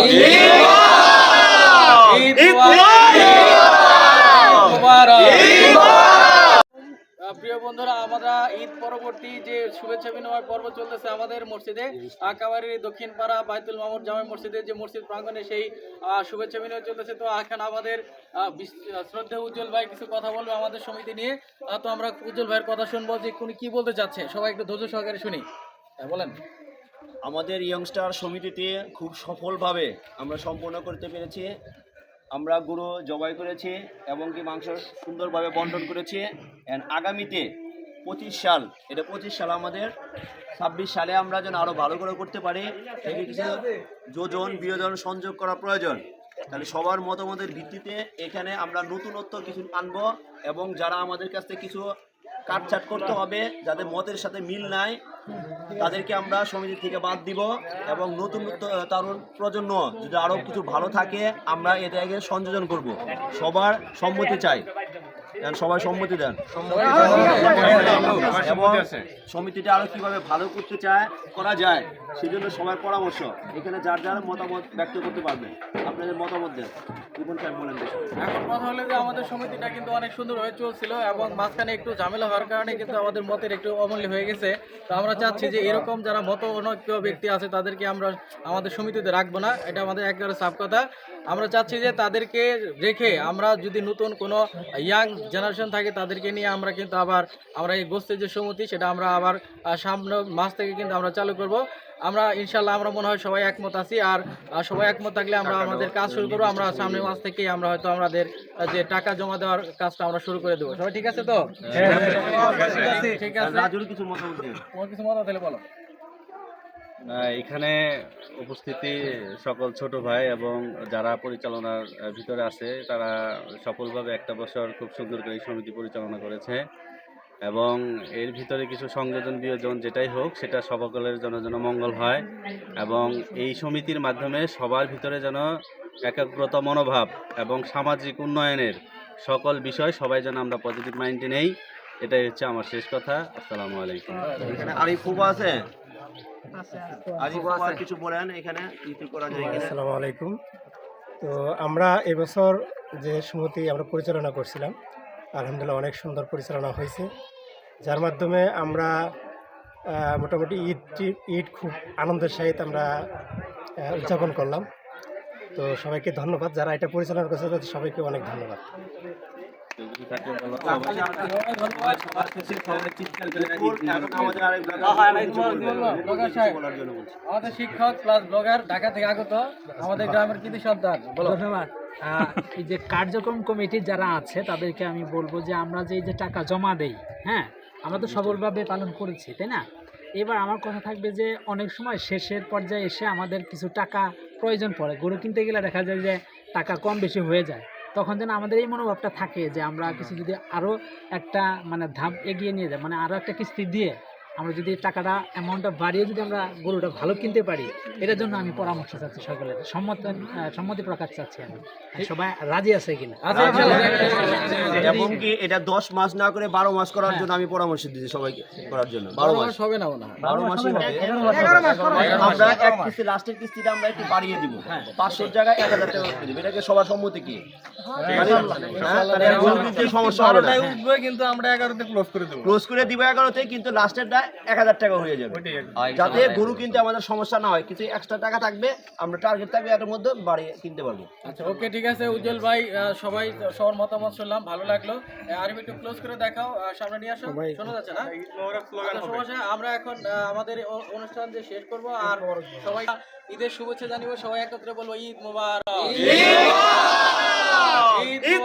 আমরা মসজিদে যে মসজিদ সেই শুভেচ্ছা তো আমাদের শ্রদ্ধা উজ্জ্বল ভাই কিছু কথা আমাদের সমিতি নিয়ে। তো আমরা ভাইয়ের কথা শুনব যে কি বলতে চাচ্ছে। সবাই একটু ধৈর্য সহকারে শুনি। হ্যাঁ, বলেন। আমাদের ইয়ংস্টার সমিতিতে খুব সফলভাবে আমরা সম্পন্ন করতে পেরেছি। আমরা গুঁড়ো জবাই করেছি এবং কি মাংস সুন্দরভাবে বন্টন করেছি। অ্যান্ড আগামীতে পঁচিশ সাল, এটা পঁচিশ সাল আমাদের। ছাব্বিশ সালে আমরা যেন আরও ভালো করে করতে পারি এটি কিছু যোজন, বিয়োজন, সংযোগ করা প্রয়োজন। তাহলে সবার মতামতের ভিত্তিতে এখানে আমরা নতুনত্ব কিছু আনব এবং যারা আমাদের কাছ থেকে কিছু কাটছাট করতে হবে যাদের মতের সাথে মিল নাই তাদেরকে আমরা সমিতি থেকে বাদ দিব এবং নতুন তরুণ প্রজন্ম যদি আরও কিছু ভালো থাকে আমরা এটাকে সংযোজন করব। সবার সম্মতি চাই। সবাই সম্মতি দেন। এবং সমিতিটা আরও কীভাবে ভালো করতে চায় করা যায় সেজন্য সবার পরামর্শ। এখানে যার যার মতামত ব্যক্ত করতে পারবে। আপনাদের মতামত দেন। এখন কথা হলো যে আমাদের সমিতিটা কিন্তু অনেক সুন্দরভাবে চলছিল এবং মাঝখানে একটু ঝামেলা হওয়ার কারণে কিন্তু আমাদের মতের একটু অমূল্য হয়ে গেছে। তো আমরা চাচ্ছি যে এরকম যারা মত অনৈক্য ব্যক্তি আছে, তাদেরকে আমরা আমাদের সমিতিতে রাখব না। এটা আমাদের একেবারে সাফ কথা। আমরা চাচ্ছি যে তাদেরকে রেখে আমরা যদি নতুন কোনো ইয়াং জেনারেশন থাকে, তাদেরকে নিয়ে আমরা কিন্তু আবার, আমরা এই গোষ্ঠীর যে সমিতি, সেটা আমরা আবার সামনে মাস থেকে কিন্তু আমরা চালু করব। আমরা ইনশাল্লাহ আমরা মনে হয় সবাই একমত আছি। আর সবাই একমত থাকলে আমরা আমাদের কাজ শুরু করব। আমরা সামনের মাস থেকেই আমরা হয়তো আমাদের যে টাকা জমা দেওয়ার কাজটা আমরা শুরু করে দেবো। সবাই ঠিক আছে তো? ঠিক আছে ঠিক আর আছে। রাজুর কিছু মতামত তোমার কিছু মত তাহলে বলো। এখানে উপস্থিতি সকল ছোট ভাই এবং যারা পরিচালনার ভিতরে আছে তারা সফলভাবে একটা বছর খুব সুন্দর করে এই সমিতি পরিচালনা করেছে। এবং এর ভিতরে কিছু সংযোজন বিয়োজন যেটাই হোক সেটা সকলের জন্য যেন মঙ্গল হয় এবং এই সমিতির মাধ্যমে সবার ভিতরে যেন একাগ্রতা মনোভাব এবং সামাজিক উন্নয়নের সকল বিষয় সবাই যেন আমরা পজিটিভ মাইন্ডে নেই এটাই হচ্ছে আমার শেষ কথা। আসসালামু আলাইকুম। এখানে ফুবা আছে? কিছু বলেন এখানে কি কি করা যায় এখানে? আসসালামু আলাইকুম। তো আমরা এবছর যে সমিতি আমরা পরিচালনা করছিলাম আলহামদুলিল্লাহ অনেক সুন্দর পরিচালনা হয়েছে। যার মাধ্যমে আমরা মোটামুটি ঈদ ঈদ খুব আনন্দের সহিত আমরা উদযাপন করলাম। তো সবাইকে ধন্যবাদ যারা এটা পরিচালনা করেছে সবাইকে অনেক ধন্যবাদ। আমাদের শিক্ষক ব্লগার ঢাকা থেকে আগত আমাদের গ্রামের সন্তান যে কার্যক্রম কমিটি যারা আছে তাদেরকে আমি বলব যে আমরা যে যে টাকা জমা দেই হ্যাঁ আমরা তো সফলভাবে পালন করেছি তাই না এবার আমার কথা থাকবে যে অনেক সময় শেষের পর্যায়ে এসে আমাদের কিছু টাকা প্রয়োজন পড়ে। গরু কিনতে গেলে দেখা যায় যে টাকা কম বেশি হয়ে যায়। তখন যেন আমাদের এই মনোভাবটা থাকে যে আমরা কিছু যদি আরও একটা মানে ধাপ এগিয়ে নিয়ে যাই মানে আরও একটা কিস্তি দিয়ে আমরা যদি টাকাটা অ্যামাউন্টটা বাড়িয়ে যদি আমরা গরুটা ভালো কিনতে পারি এটার জন্য আমি পরামর্শ চাচ্ছি সকলের। সম্মত সম্মতি প্রকাশ চাচ্ছি আমি। সবাই রাজি আছে কিনা? এবং কি এটা দশ মাস না করে বারো মাস করার জন্য আমি পরামর্শ দিচ্ছি সবাইকে করার জন্য। বারো মাস। হবে না মনে বারো মাসই হবে। আমরা এক কিস্তি লাস্টের কিস্তিটা আমরা একটু বাড়িয়ে দিব। পাঁচশোর জায়গায় এক হাজার টাকা দিব। এটাকে সবার সম্মতি কি? হ্যাঁ, গরু কিনতে সমস্যা হবে না। কিন্তু আমরা এগারোতে ক্লোজ করে দেবো। ক্লোজ করে দিব এগারোতে কিন্তু লাস্টেরটা এক হাজার টাকা হয়ে যাবে। যাতে গরু কিনতে আমাদের সমস্যা না হয় এক্সট্রা টাকা থাকবে আমরা টার্গেট থাকবে এটার মধ্যে কিনতে পারব। আচ্ছা ওকে ঠিক আছে উজ্জ্বল ভাই সবাই সবার মতামত শুনলাম ভালো লাগল। আর একটু ক্লোজ করে দেখাও সামনে নিয়ে আসো শোনা যাচ্ছে না? আচ্ছা, আমরা এখন আমাদের অনুষ্ঠান যে শেষ করব আর সবাই ঈদের শুভেচ্ছা জানিব সবাই একত্রে বলব ঈদ ঈদ ঈদ